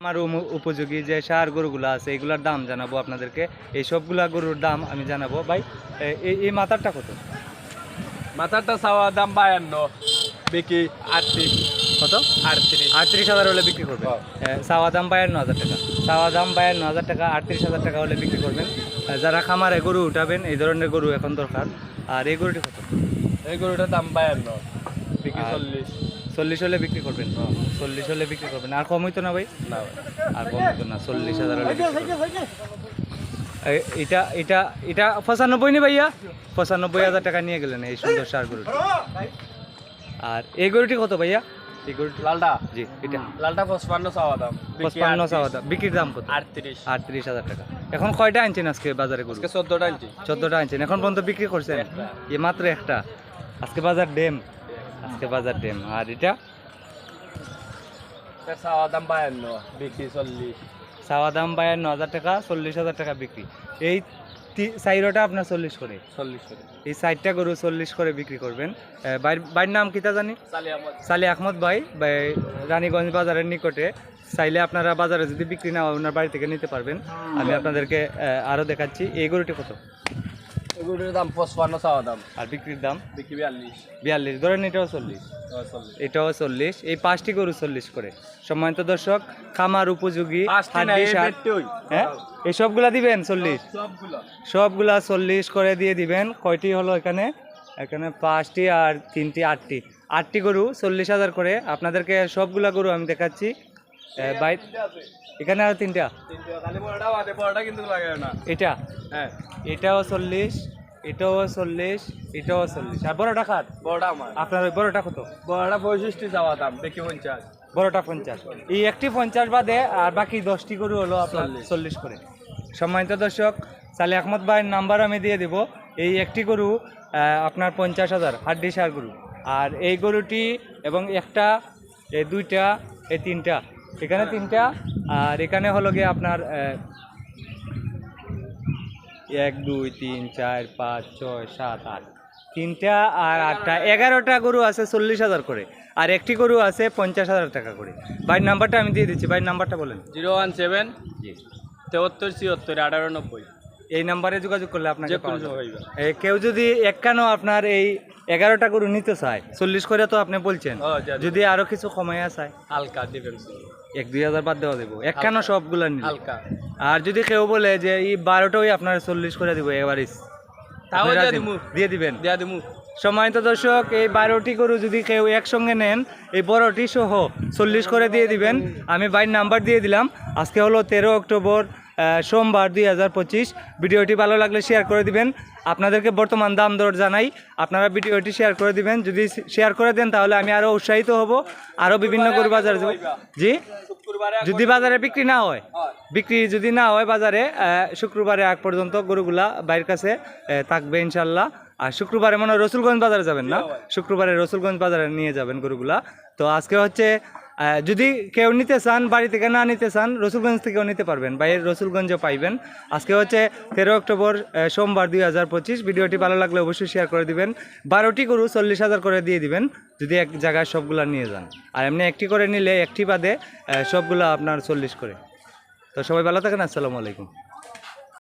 আমার উপযোগী যে সার গরুগুলো আছে এগুলার দাম জানাব আপনাদেরকে। এই সবগুলা গরুর দাম আমি জানাব। ভাই এই মাথারটা কত? মাথাটা চাওয়া দাম বায়ান্ন বিকি আটত্রিশ। কত? আটত্রিশ। আটত্রিশ হাজার হলে বিক্রি করবেন? এ, চাওয়া দাম বায়ান্ন হাজার টাকা। চাওয়া দাম বায়ান্ন হাজার টাকা আটত্রিশ হাজার টাকা হলে বিক্রি করবেন। যারা খামারে গরু উঠাবেন এই ধরনের গরু এখন দরকার। আর এই গরুটি কত? এই গরুটার দাম বায়ান্ন বিক্রি চল্লিশ। চল্লিশ হলে বিক্রি করবেন? চল্লিশ হলে বিক্রি করবেন। আর কম হইতো না ভাই? না আর কম হতো না চল্লিশ হাজার হলে এটা এটা এটা পঁচানব্বই নি ভাইয়া? পঁচানব্বই হাজার টাকা নিয়ে গেলেন এই সুন্দর সার গরুটি। আর এই গরুটি কত ভাইয়া? এই গরুটি লালটা? জি এটা। লালটা পঁচপান্ন চাওয়া দাম। পঁচপান্ন চাওয়া দাম। বিক্রির দাম কত? আটত্রিশ। আটত্রিশ হাজার টাকা। এখন কয়টা আনছেন আজকে বাজারে গরু? আজকে চোদ্দটা ইঞ্চি চোদ্দটা আনছেন। এখন পর্যন্ত বিক্রি করছেন? এ মাত্র একটা। আজকে বাজার ডেম। আজকে বাজার ডেম। আর এটা? চাওয়া দাম বায়ান্ন বিকি চল্লিশ। চাওয়া দাম বায়ান্ন হাজার টাকা চল্লিশ হাজার টাকা বিক্রি। এই চাইরোটা আপনার চল্লিশ করে। চল্লিশ করে। এই চারটা গরু চল্লিশ করে বিক্রি করবেন। বাইর নাম কিতা জানি? সালি আহমদ ভাই। রানীগঞ্জ বাজারের নিকটে। চাইলে আপনারা বাজারে যদি বিক্রি না হয় ওনার বাড়ি থেকে নিতে পারবেন। আমি আপনাদেরকে আহ, আরও দেখাচ্ছি। এই গরুটি কত? এই গরুটার দাম পঁচপান্ন চাওয়া দাম। আর বিক্রির দাম? বিকি বিয়াল্লিশ। বিয়াল্লিশ ধরেন এটাও চল্লিশ। এটাও চল্লিশ। এই পাঁচটি গরু চল্লিশ করে। সম্মানিত দর্শক খামার উপযোগী হ্যাঁ? এই সবগুলা দিবেন চল্লিশ? সবগুলা চল্লিশ করে দিয়ে দিবেন। কয়টি হলো এখানে? এখানে পাঁচটি আর তিনটি আটটি। আটটি গরু চল্লিশ হাজার করে। আপনাদেরকে সবগুলা গরু আমি দেখাচ্ছি। বাই এখানে আরও তিনটা? এটা? হ্যাঁ। এটাও চল্লিশ এটাও চল্লিশ এটাও চল্লিশ। আর বড়টা খাট বড়টা আমার। আপনার ওই বড়টা কত? বড়টা পঁয়ষট্টি চাওয়া দাম বিকি পঞ্চাশ। বড়টা পঞ্চাশ। এই একটি পঞ্চাশ বাদে আর বাকি দশটি গরু হলো আপনার চল্লিশ। করে। সম্মানিত দর্শক সালে আহমদ ভাইয়ের নাম্বার আমি দিয়ে দেব। এই একটি গরু আপনার পঞ্চাশ হাজার হাড্ডি সার গরু। আর এই গরুটি এবং একটা এই দুইটা এই তিনটা। এখানে তিনটা আর এখানে হলো গিয়ে আপনার এক দুই তিন চার পাঁচ ছয় সাত আট। তিনটা আর আটটা। এগারোটা গরু আছে চল্লিশ হাজার করে আর একটি গরু আছে পঞ্চাশ হাজার টাকা করে। বাইর নাম্বারটা আমি দিয়ে দিচ্ছি বাইর নাম্বারটা বলেন। জিরো ওয়ান সেভেন তেহত্তর ছিয়াত্তর আঠারো নব্বই। এই নাম্বারে যোগাযোগ করলে আপনাকে কেউ যদি একখানো আপনার এই এগারোটা গরু নিতে চায় চল্লিশ করে তো আপনি বলছেন। যদি আরও কিছু কমাইয়া চায়। হালকা ডিফেন্স এক দুই হাজার বাদ দেওয়া দেবো। এক সবগুলা নিলে হালকা। আর যদি কেউ বলে যে এই বারোটাই আপনার চল্লিশ করে দিব এবারে তাও দিয়ে দিবেন? দিয়া সম্মানিত দর্শক এই বারোটি গরু যদি কেউ একসঙ্গে নেন এই বড়টি সহ চল্লিশ করে দিয়ে দিবেন। আমি বাইর নাম্বার দিয়ে দিলাম। আজকে হলো তেরো অক্টোবর সোমবার দুই হাজার পঁচিশ। ভিডিওটি ভালো লাগলে শেয়ার করে দিবেন। আপনাদেরকে বর্তমান দাম দর জানাই। আপনারা ভিডিওটি শেয়ার করে দিবেন। যদি শেয়ার করে দেন তাহলে আমি আরও উৎসাহিত হব। আরও বিভিন্ন গরু বাজার যাব। জি? যদি বাজারে বিক্রি না হয় বিক্রি যদি না হয় বাজারে শুক্রবারে আগ পর্যন্ত গরুগুলা বাইরের কাছে থাকবে ইনশাল্লাহ আর শুক্রবারে মনে হয় রসুলগঞ্জ বাজারে যাবেন না? শুক্রবারে রসুলগঞ্জ বাজারে নিয়ে যাবেন গরুগুলা। তো আজকে হচ্ছে যদি কেউ নিতে চান, বাড়ি থেকে না নিতে চান, রসুলগঞ্জ থেকেও নিতে পারবেন। বাইরের রসুলগঞ্জও পাইবেন। আজকে হচ্ছে তেরো অক্টোবর সোমবার দুই হাজার পঁচিশ। ভিডিওটি ভালো লাগলে অবশ্যই শেয়ার করে দিবেন। বারোটি গরু চল্লিশ হাজার করে দিয়ে দিবেন। যদি এক জায়গায় সবগুলো নিয়ে যান। আর এমনি একটি করে নিলে একটি বাদে সবগুলো আপনার চল্লিশ করে। তো সবাই ভালো থাকেন, আসসালামু আলাইকুম।